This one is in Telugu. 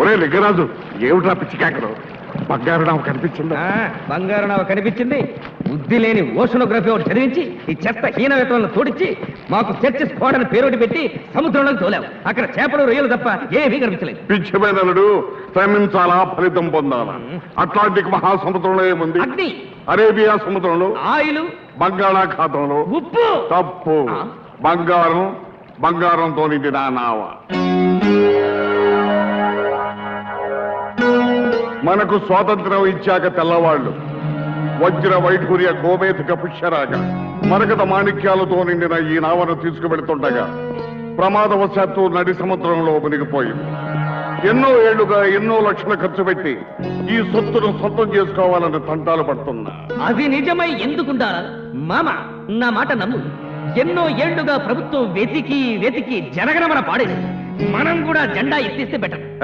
ఒరే లింగరాజు ఏమిట్రా పిచ్చికాకరు బంగారు నాకు కనిపించిందా? బంగారు నావ కనిపించింది. బుద్ధి లేని ఓషనోగ్రఫీ ఒకటి చదివించి ఈ చెత్త హీనవేతలను తోడిచ్చి మాకు చర్చి అని పేరోటి పెట్టి సముద్రంలోకి తోలాం అక్కడ చేపలు రొయ్యలు తప్ప ఏమీ కనిపించలేదు. పిచ్చిమైనడు శ్రమించాలా ఫలితం పొందాలా? అట్లాంటిక్ మహాసముద్రంలో ఏముంది? అగ్ని. అరేబియా సముద్రంలో? ఆయిలు. బంగాళాఖాతంలో? ఉప్పు. తప్పు? బంగారం బంగారంతో నిండిన నావ. మనకు స్వాతంత్రం ఇచ్చాక తెల్లవాళ్ళు. వజ్ర వైఢూర్య గోమేధిక పుష్యరాగ మరకత మాణిక్యాలతో నిండిన ఈ నావను తీసుకువెళ్తుండగా ప్రమాదవశాత్తు నడి సముద్రంలో మునిగిపోయింది. ఎన్నో ఏళ్ళుగా ఎన్నో లక్షలు ఖర్చు పెట్టి ఈ సొత్తును సొంతం చేసుకోవాలని తంటాలు పడుతున్నా. అది నిజమై ఎందుకుండాలా మామ నా మాట నమ్ము. ఎన్నో ఏళ్ళుగా ప్రభుత్వం వెతికి వెతికి జనగణమన పాడేది. మనం కూడా జెండా ఎత్తిస్తే బెటర్